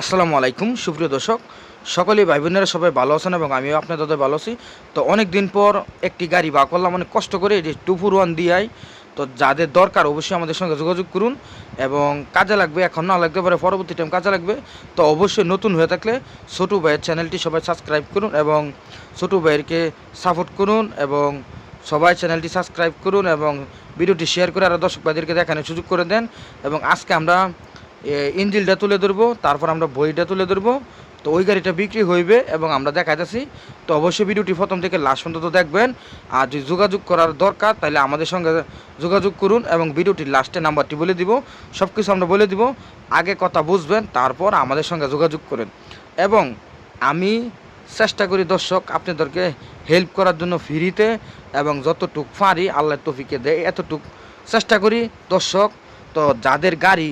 আসসালামু আলাইকুম, সুপ্রিয় দর্শক। সকলেই ভাই বোনেরা সবাই ভালো আছেন এবং আমিও আপনাদের ভালো আছি। তো অনেক দিন পর একটি গাড়ি বা করলাম, অনেক কষ্ট করে যে টু ফোর ওয়ান দিয়াই তো যাদের দরকার অবশ্যই আমাদের সঙ্গে যোগাযোগ করুন এবং কাজে লাগবে, এখন না লাগতে পারে, পরবর্তী টাইম কাজে লাগবে। তো অবশ্যই নতুন হয়ে থাকলে ছোটু ভাইয়ের চ্যানেলটি সবাই সাবস্ক্রাইব করুন এবং ছোটু ভাইয়েরকে সাপোর্ট করুন এবং সবাই চ্যানেলটি সাবস্ক্রাইব করুন এবং ভিডিওটি শেয়ার করে আরও দর্শক ভাইদেরকে দেখানোর সুযোগ করে দেন। এবং আজকে আমরা ইঞ্জিলটা তুলে ধরবো, তারপর আমরা বইটা তুলে ধরবো। তো ওই গাড়িটা বিক্রি হইবে এবং আমরা দেখাইতেছি। তো অবশ্যই ভিডিওটি প্রথম থেকে লাস্ট পর্যন্ত দেখবেন। আর যদি যোগাযোগ করার দরকার, তাহলে আমাদের সঙ্গে যোগাযোগ করুন এবং ভিডিওটির লাস্টে নাম্বারটি বলে দিব। সব কিছু আমরা বলে দিব। আগে কথা বুঝবেন, তারপর আমাদের সঙ্গে যোগাযোগ করেন। এবং আমি চেষ্টা করি দর্শক, আপনাদেরকে হেল্প করার জন্য ফ্রিতে এবং যতটুক ফাঁড়ি আল্লাহ তফিকে দেয়, এতটুক চেষ্টা করি। দর্শক, তো যাদের গাড়ি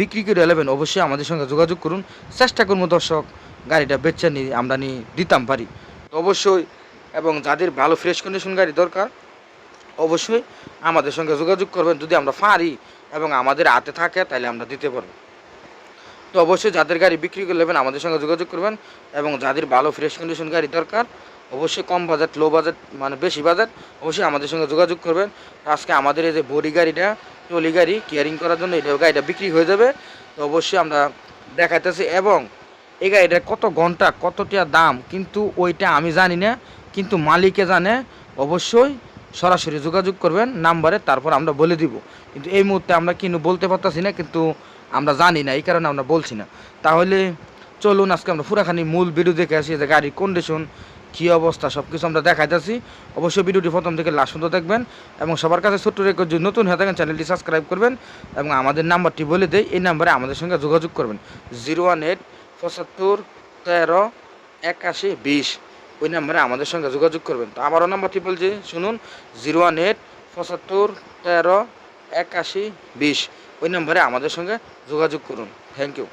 বিক্রি করে এলেবেন অবশ্যই আমাদের সঙ্গে যোগাযোগ করুন। চেষ্টা করব দর্শক, গাড়িটা বেচে নিয়ে আমরা নিয়ে দিতাম পারি। অবশ্যই, এবং যাদের ভালো ফ্রেশ কন্ডিশন গাড়ি দরকার, অবশ্যই আমাদের সঙ্গে যোগাযোগ করবেন। যদি আমরা ফাঁড়ি এবং আমাদের হাতে থাকে, তাহলে আমরা দিতে পারব। তো অবশ্যই যাদের গাড়ি বিক্রি করে নেবেন, আমাদের সঙ্গে যোগাযোগ করবেন এবং যাদের ভালো ফ্রেশ কন্ডিশন গাড়ি দরকার, অবশ্যই কম বাজেট লো বাজেট মানে বেশি বাজেট, অবশ্যই আমাদের সঙ্গে যোগাযোগ করবেন। আজকে আমাদের এই যে বডি গাড়িটা টলি গাড়ি কেয়ারিং করার জন্য এটা গাড়িটা বিক্রি হয়ে যাবে। তো অবশ্যই আমরা দেখাইতেছি এবং এই গাড়িটার কত ঘণ্টা, কতটা দাম, কিন্তু ওইটা আমি জানি না, কিন্তু মালিকে জানে। অবশ্যই সরাসরি যোগাযোগ করবেন, নাম্বারে তারপর আমরা বলে দিব। কিন্তু এই মুহূর্তে আমরা কিন্তু বলতে পারতাছি না, কিন্তু আমরা জানি না, এই কারণে আমরা বলছি না। তাহলে চলুন, আজকে আমরা পুরাখানি মূল ভিডিও দেখে আসি যে গাড়ির কন্ডিশন কী অবস্থা সব কিছু আমরা দেখাইতেছি। অবশ্যই ভিডিওটি প্রথম থেকে লাস্ট পর্যন্ত দেখবেন এবং সবার কাছে ছোট্ট রেকর্ড যদি নতুন হয়ে থাকেন চ্যানেলটি সাবস্ক্রাইব করবেন এবং আমাদের নাম্বারটি বলে দেয় এই নাম্বারে আমাদের সঙ্গে যোগাযোগ করবেন। জিরো ওয়ান এইট পঁচাত্তর তেরো একাশি বিশ। ওই নাম্বারে আমাদের সঙ্গে যোগাযোগ করবেন। তো আবারও নাম্বারটি বলছি শুনুন, জিরো ওয়ান এইট পঁচাত্তর তেরো একাশি বিশ। ওই নাম্বারে আমাদের সঙ্গে যোগাযোগ করুন। Thank you